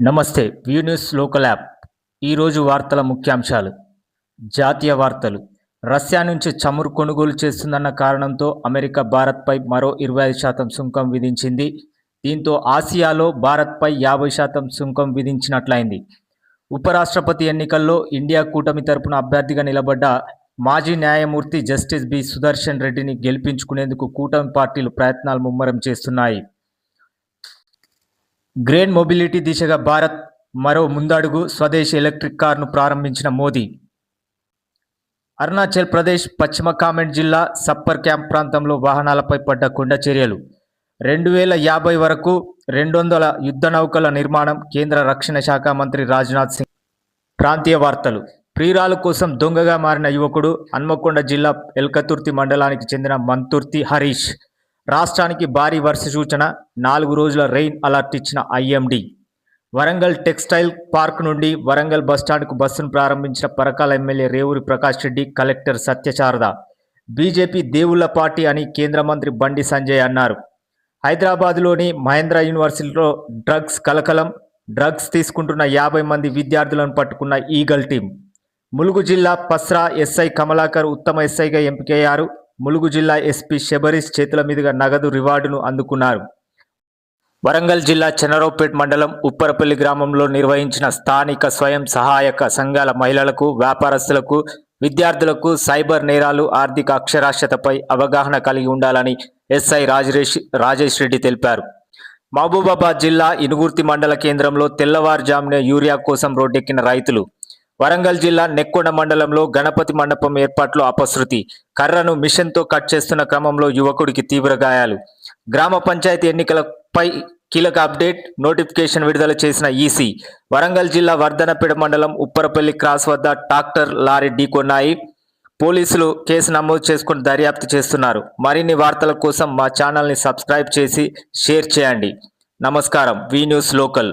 నమస్తే view news local app. ఈరోజు వార్తల ముఖ్యాంశాలు. జాతీయ వార్తలు. రష్యా నుంచి చమురు కొనుగోలు చేస్తుందన్న కారణంతో అమెరికా భారత్పై మరో ఇరవై ఐదు శాతం సుంకం విధించింది. దీంతో ఆసియాలో భారత్పై యాభై శాతం సుంకం విధించినట్లయింది. ఉపరాష్ట్రపతి ఎన్నికల్లో ఇండియా కూటమి తరపున అభ్యర్థిగా నిలబడ్డ మాజీ న్యాయమూర్తి జస్టిస్ బి సుదర్శన్ రెడ్డిని గెలిపించుకునేందుకు కూటమి పార్టీలు ప్రయత్నాలు ముమ్మరం చేస్తున్నాయి. గ్రేన్ మొబిలిటీ దిశగా భారత్ మరో ముందడుగు స్వదేశీ ఎలక్ట్రిక్ కార్ను ప్రారంభించిన మోదీ. అరుణాచల్ ప్రదేశ్ పశ్చిమ కామెంట్ జిల్లా సప్పర్ క్యాంప్ ప్రాంతంలో వాహనాలపై పడ్డ కొండ చర్యలు. రెండు వేల యాభై వరకు రెండు వందల యుద్ధ నౌకల నిర్మాణం కేంద్ర రక్షణ శాఖ మంత్రి రాజ్నాథ్ సింగ్. ప్రాంతీయ వార్తలు. ప్రియురాల కోసం దొంగగా మారిన యువకుడు హన్మకొండ జిల్లా ఎల్కతుర్తి మండలానికి చెందిన మంతుర్తి హరీష్. రాష్ట్రానికి భారీ వర్ష సూచన నాలుగు రోజుల రెయిన్ అలర్ట్ ఇచ్చిన ఐఎండి. వరంగల్ టెక్స్టైల్ పార్క్ నుండి వరంగల్ బస్టాండ్కు బస్సును ప్రారంభించిన Parakala MLA Revuri Prakash Reddy collector Satyasharada BJP దేవుళ్ళ పార్టీ అని కేంద్ర మంత్రి బండి సంజయ్ అన్నారు. హైదరాబాద్లోని మహేంద్ర యూనివర్సిటీలో డ్రగ్స్ కలకలం డ్రగ్స్ తీసుకుంటున్న యాభై మంది విద్యార్థులను పట్టుకున్న ఈగల్ టీం ములుగు జిల్లా పస్రా ఎస్ఐ కమలాకర్ ఉత్తమ ఎస్ఐగా ఎంపికయ్యారు. ములుగు జిల్లా ఎస్పీ శబరీష్ చేతుల మీదుగా నగదు రివార్డును అందుకున్నారు. వరంగల్ జిల్లా చెన్నరావుపేట మండలం ఉప్పరపల్లి గ్రామంలో నిర్వహించిన స్థానిక స్వయం సహాయక సంఘాల మహిళలకు వ్యాపారస్తులకు విద్యార్థులకు సైబర్ నేరాలు ఆర్థిక అక్షరాస్యతపై అవగాహన కలిగి ఉండాలని ఎస్ఐ రాజరేష్ రాజేష్ రెడ్డి తెలిపారు. మహబూబాబాద్ జిల్లా ఇనుగుర్తి మండల కేంద్రంలో తెల్లవారుజామున యూరియా కోసం రోడ్డెక్కిన రైతులు వరంగల్ జిల్లా నెక్కొండ మండలంలో గణపతి మండపం ఏర్పాట్లో అపశృతి. కర్రను మిషన్తో కట్ చేస్తున్న క్రమంలో యువకుడికి తీవ్ర గాయాలు. గ్రామ పంచాయతీ ఎన్నికలపై కీలక అప్డేట్ నోటిఫికేషన్ విడుదల చేసిన ఈసీ. వరంగల్ జిల్లా వర్ధనపేట మండలం ఉప్పరపల్లి క్రాస్ వద్ద ట్రాక్టర్ లారీ ఢీకొన్నాయి పోలీసులు కేసు నమోదు చేసుకుని దర్యాప్తు చేస్తున్నారు. మరిన్ని వార్తల కోసం మా ఛానల్ని సబ్స్క్రైబ్ చేసి షేర్ చేయండి. నమస్కారం. V news local.